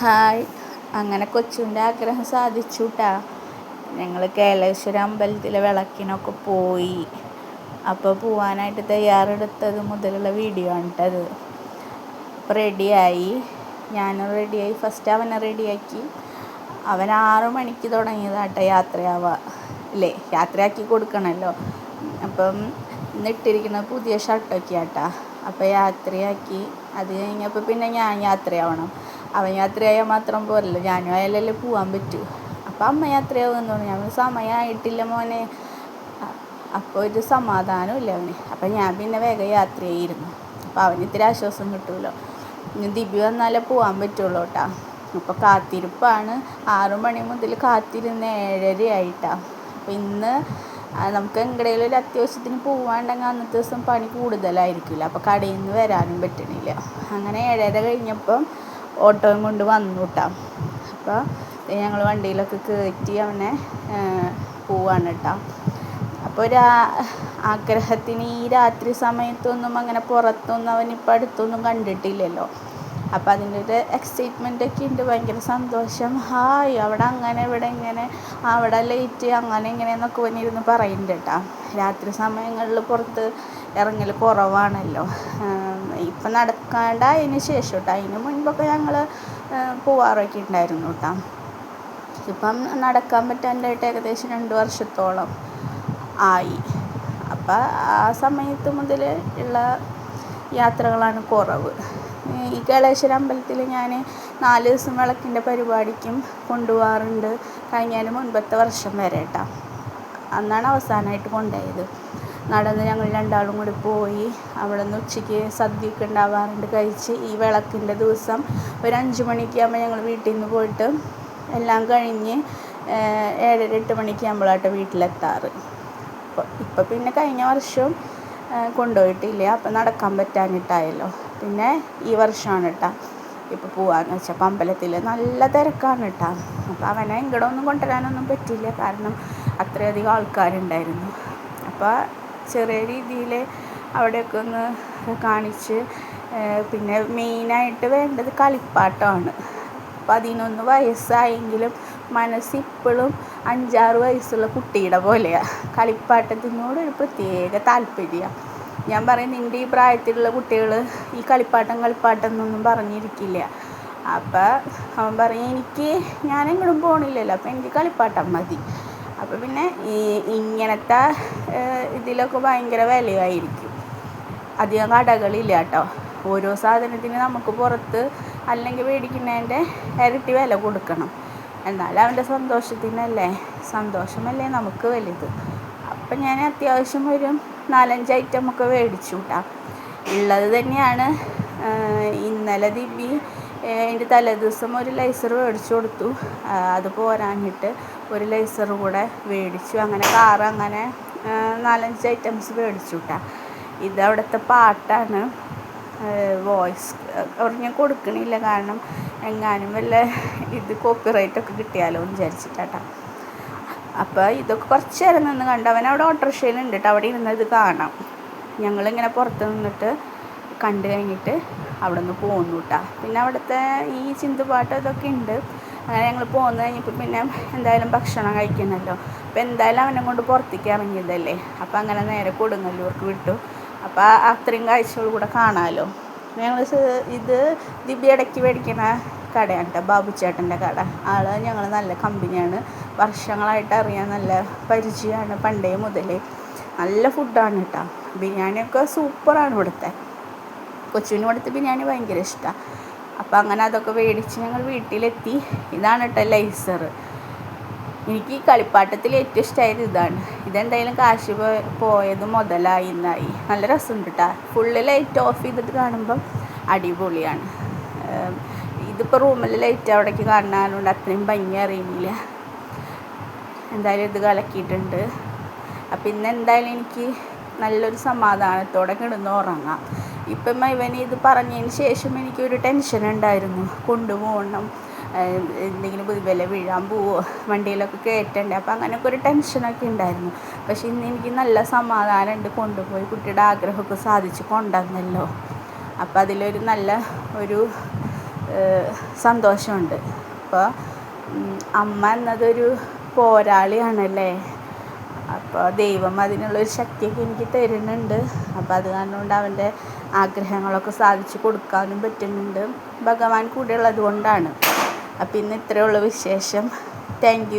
Hi. അങ്ങനെ കൊച്ചുന്റെ ആഗ്രഹം സാധിച്ചു കേട്ടാ ഞങ്ങൾ കേളേശ്വര അമ്പലത്തിലെ വിളക്കിനൊക്കെ പോയി. അപ്പോൾ പോവാനായിട്ട് തയ്യാറെടുത്തത് മുതലുള്ള വീഡിയോ ആണ് കേട്ടത് അപ്പോൾ റെഡിയായി ഞാനും റെഡിയായി ഫസ്റ്റ് അവനെ റെഡിയാക്കി അവൻ ആറു മണിക്ക് തുടങ്ങിയതാട്ടെ യാത്രയാവുക. ഇല്ലേ? യാത്രയാക്കി കൊടുക്കണമല്ലോ അപ്പം ഇന്നിട്ടിരിക്കുന്ന പുതിയ ഷർട്ടൊക്കെ ആട്ടാ അപ്പോൾ യാത്രയാക്കി. അത് കഴിഞ്ഞപ്പോൾ പിന്നെ ഞാൻ യാത്രയാവണം. അവൻ യാത്രയായാൽ മാത്രം പോരല്ലോ. ഞാനും അയാളല്ലേ പോകാൻ പറ്റൂ. അപ്പം അമ്മ യാത്രയാവുമെന്ന് പറഞ്ഞു. ഞാൻ സമയമായിട്ടില്ല മോനെ. അപ്പോൾ ഒരു സമാധാനമില്ല അവന്. അപ്പം ഞാൻ പിന്നെ വേഗം യാത്രയായിരുന്നു. അപ്പോൾ അവന് ഇത്തിരി ആശ്വാസം കിട്ടുമല്ലോ. ഇനി ദിവ്യ വന്നാലേ പോകാൻ പറ്റുള്ളൂ കേട്ടോ. അപ്പോൾ കാത്തിരിപ്പാണ്. ആറു മണി മുതൽ കാത്തിരുന്ന് ഏഴര ആയിട്ടാണ് അപ്പം ഇന്ന് നമുക്ക് എങ്ങടേലും ഒരു അത്യാവശ്യത്തിന് പോവാണ്ടെങ്കിൽ അന്നത്തെ ദിവസം പണി കൂടുതലായിരിക്കില്ല. അപ്പോൾ കടയിൽ നിന്ന് വരാനും പറ്റണില്ല. അങ്ങനെ ഏഴര കഴിഞ്ഞപ്പം ഓട്ടോയും കൊണ്ട് വന്നു കേട്ടോ അപ്പോൾ ഞങ്ങൾ വണ്ടിയിലൊക്കെ കയറ്റി അവനെ പോവാണ് കേട്ടോ അപ്പോൾ ഒരു ആഗ്രഹത്തിന് ഈ രാത്രി സമയത്തൊന്നും അങ്ങനെ പുറത്തൊന്നും അവനിപ്പോൾ അടുത്തൊന്നും കണ്ടിട്ടില്ലല്ലോ. അപ്പോൾ അതിന്റെ ഒരു എക്സൈറ്റ്മെന്റ് ഒക്കെ ഉണ്ട് ഭയങ്കര സന്തോഷം. ഹായ് അവിടെ അങ്ങനെ ഇവിടെ ഇങ്ങനെ അവിടെ ലേറ്റ് അങ്ങനെ ഇങ്ങനെയെന്നൊക്കെ വന്നിരുന്ന് പറയുന്നുണ്ട് കേട്ടോ രാത്രി സമയങ്ങളിൽ പുറത്ത് ഇറങ്ങൽ കുറവാണല്ലോ. ഇപ്പം നടക്കാണ്ടായതിന് ശേഷം കേട്ടോ അതിന് മുൻപൊക്കെ ഞങ്ങൾ പോവാറൊക്കെ ഉണ്ടായിരുന്നു കേട്ടോ ഇപ്പം നടക്കാൻ പറ്റാണ്ടായിട്ട് ഏകദേശം രണ്ട് വർഷത്തോളം ആയി. അപ്പം ആ സമയത്ത് മുതൽ ഉള്ള യാത്രകളാണ് കുറവ്. ഈ കേളേശ്വര അമ്പലത്തിൽ ഞാൻ നാല് ദിവസം വിളക്കിന്റെ പരിപാടിക്കും കൊണ്ടുപോകാറുണ്ട് കഴിഞ്ഞതിന് മുൻപത്തെ വർഷം വരെ കേട്ടോ അന്നാണ് അവസാനമായിട്ട് കൊണ്ടുപോയത്. നടന്ന് ഞങ്ങൾ രണ്ടാളും കൂടി പോയി. അവിടെ നിന്ന് ഉച്ചയ്ക്ക് സദ്യയൊക്കെ ഉണ്ടാവാറുണ്ട്. കഴിച്ച് ഈ വിളക്കിന്റെ ദിവസം ഒരു അഞ്ച് മണിക്കാകുമ്പോൾ ഞങ്ങൾ വീട്ടിൽ നിന്ന് പോയിട്ട് എല്ലാം കഴിഞ്ഞ് ഏഴര എട്ട് മണിക്ക് ആകുമ്പോഴാട്ടോ വീട്ടിലെത്താറ്. അപ്പോൾ ഇപ്പം പിന്നെ കഴിഞ്ഞ വർഷവും കൊണ്ടുപോയിട്ടില്ല. അപ്പം നടക്കാൻ പറ്റാഞ്ഞിട്ടായല്ലോ. പിന്നെ ഈ വർഷമാണ് കേട്ടോ ഇപ്പോൾ പോവാന്ന് വെച്ചാൽ അപ്പം അമ്പലത്തിൽ നല്ല തിരക്കാണ് കേട്ടോ അപ്പോൾ അവനെ ഇങ്ങോട്ടൊന്നും കൊണ്ടുവരാനൊന്നും പറ്റില്ല. കാരണം അത്രയധികം ആൾക്കാരുണ്ടായിരുന്നു. അപ്പോൾ ചെറിയ രീതിയിൽ അവിടെയൊക്കെ ഒന്ന് കാണിച്ച് പിന്നെ മെയിനായിട്ട് വേണ്ടത് കളിപ്പാട്ടമാണ് പതിനൊന്ന് വയസ്സായെങ്കിലും മനസ്സിപ്പോഴും അഞ്ചാറ് വയസ്സുള്ള കുട്ടിയുടെ പോലെയാണ് കളിപ്പാട്ടത്തിനോടൊരു പ്രത്യേക താല്പര്യമാണ് ഞാൻ പറയും നിന്റെ ഈ പ്രായത്തിലുള്ള കുട്ടികൾ ഈ കളിപ്പാട്ടം കളിപ്പാട്ടം എന്നൊന്നും പറഞ്ഞിരിക്കില്ല. അപ്പം അവൻ പറയും എനിക്ക് ഞാനെങ്ങോട്ടും പോകണില്ലല്ലോ അപ്പം എനിക്ക് കളിപ്പാട്ടം മതി. അപ്പോൾ പിന്നെ ഈ ഇങ്ങനത്തെ ഇതിലൊക്കെ ഭയങ്കര വിലയായിരിക്കും. അധികം കടകളില്ല കേട്ടോ ഓരോ സാധനത്തിന് നമുക്ക് പുറത്ത് അല്ലെങ്കിൽ മേടിക്കുന്നതിന്റെ ഇരട്ടി വില കൊടുക്കണം. എന്നാലും അവന്റെ സന്തോഷത്തിനല്ലേ? സന്തോഷമല്ലേ നമുക്ക് വലുത്? അപ്പം ഞാൻ അത്യാവശ്യം ഒരു നാലഞ്ച് ഐറ്റം ഒക്കെ മേടിച്ചു കേട്ടോ ഉള്ളത് തന്നെയാണ് ഇന്നലെ ദിവ്യ അതിന്റെ തലേദിവസം ഒരു ലൈസർ മേടിച്ചു കൊടുത്തു. അത് പോരാഞ്ഞിട്ട് ഒരു ലൈസർ കൂടെ മേടിച്ചു. അങ്ങനെ കാറ് അങ്ങനെ നാലഞ്ച് ഐറ്റംസ് മേടിച്ചു കേട്ടോ ഇത് പാട്ടാണ്. വോയിസ് ഞാൻ കൊടുക്കണില്ല. കാരണം എങ്ങാനും വല്ല ഇത് കോപ്പിറൈറ്റൊക്കെ കിട്ടിയാലോ എന്ന് വിചാരിച്ചിട്ടാട്ടാ അപ്പോൾ ഇതൊക്കെ കുറച്ച് നേരം നിന്ന് കണ്ടു അവൻ അവിടെ ഓട്ടോറിക്ഷയിലുണ്ട് കേട്ടോ അവിടെ ഇരുന്ന് ഇത് കാണാം. ഞങ്ങളിങ്ങനെ പുറത്ത് നിന്നിട്ട് കണ്ടു കഴിഞ്ഞിട്ട് അവിടെ നിന്ന് പോന്നു കേട്ടോ പിന്നെ അവിടുത്തെ ഈ ചിന്തുപാട്ട് ഇതൊക്കെ ഉണ്ട് അങ്ങനെ ഞങ്ങൾ പോന്നു കഴിഞ്ഞപ്പോൾ പിന്നെ എന്തായാലും ഭക്ഷണം കഴിക്കണമല്ലോ അപ്പോൾ എന്തായാലും അവനെ കൊണ്ട് പുറത്തേക്ക് ഇറങ്ങിയതല്ലേ. അപ്പോൾ അങ്ങനെ നേരെ കൊടുങ്ങല്ലൂർക്ക് വിട്ടു. അപ്പോൾ അത്രയും കാഴ്ചകൾ കൂടെ കാണാമല്ലോ ഞങ്ങൾ ഇത് ദിവ്യ ഇടയ്ക്ക് മേടിക്കണ കടയാണ് കേട്ടോ ബാബുച്ചേട്ടന്റെ കട. ആൾ ഞങ്ങൾ നല്ല കമ്പനിയാണ്. വർഷങ്ങളായിട്ട് അറിയാൻ നല്ല പരിചയമാണ് പണ്ടേ മുതലേ. നല്ല ഫുഡാണ് കേട്ടോ ബിരിയാണിയൊക്കെ സൂപ്പറാണ് ഇവിടുത്തെ. കൊച്ചുവിന് ഇവിടുത്തെ ബിരിയാണി ഭയങ്കര ഇഷ്ടമാണ് അപ്പോൾ അങ്ങനെ അതൊക്കെ മേടിച്ച് ഞങ്ങൾ വീട്ടിലെത്തി. ഇതാണ് കേട്ടോ ലൈസർ എനിക്ക് ഈ കളിപ്പാട്ടത്തിൽ ഏറ്റവും ഇഷ്ടമായത് ഇതാണ്. ഇതെന്തായാലും കാശ് പോയത് മുതലായി എന്നായി. നല്ല രസമുണ്ട് കേട്ടോ ഫുള്ള് ലൈറ്റ് ഓഫ് ചെയ്തിട്ട് കാണുമ്പം അടിപൊളിയാണ്. ഇതിപ്പോൾ റൂമിൽ ലൈറ്റ് അവിടേക്ക് കാണാനുണ്ട്. അത്രയും ഭംഗി അറിയുന്നില്ല. എന്തായാലും ഇത് കലക്കിയിട്ടുണ്ട്. അപ്പം ഇന്ന് എന്തായാലും എനിക്ക് നല്ലൊരു സമാധാനത്തോടെ കിടന്ന് ഉറങ്ങാം. ഇപ്പം ഇവൻ ഇത് പറഞ്ഞതിന് ശേഷം എനിക്കൊരു ടെൻഷൻ ഉണ്ടായിരുന്നു. കൊണ്ടുപോകണം. എന്തെങ്കിലും വില വീഴാൻ പോവോ വണ്ടിയിലൊക്കെ കയറ്റണ്ടേ? അപ്പോൾ അങ്ങനെയൊക്കെ ഒരു ടെൻഷനൊക്കെ ഉണ്ടായിരുന്നു. പക്ഷെ ഇന്ന് എനിക്ക് നല്ല സമാധാനമുണ്ട് കൊണ്ടുപോയി കുട്ടിയുടെ ആഗ്രഹമൊക്കെ സാധിച്ച് കൊണ്ടുവന്നല്ലോ. അപ്പം അതിലൊരു നല്ല ഒരു സന്തോഷമുണ്ട്. അപ്പോൾ അമ്മ എന്നതൊരു പോരാളിയാണല്ലേ? അപ്പോൾ ദൈവം അതിനുള്ളൊരു ശക്തിയൊക്കെ എനിക്ക് തരുന്നുണ്ട്. അപ്പോൾ അത് കാരണം കൊണ്ട് അവന്റെ ആഗ്രഹങ്ങളൊക്കെ സാധിച്ചു കൊടുക്കാനും പറ്റുന്നുണ്ട്. ഭഗവാൻ കൂടെ ഉള്ളത് കൊണ്ടാണ്. അപ്പം ഇന്ന് ഇത്രയുള്ള വിശേഷം. താങ്ക്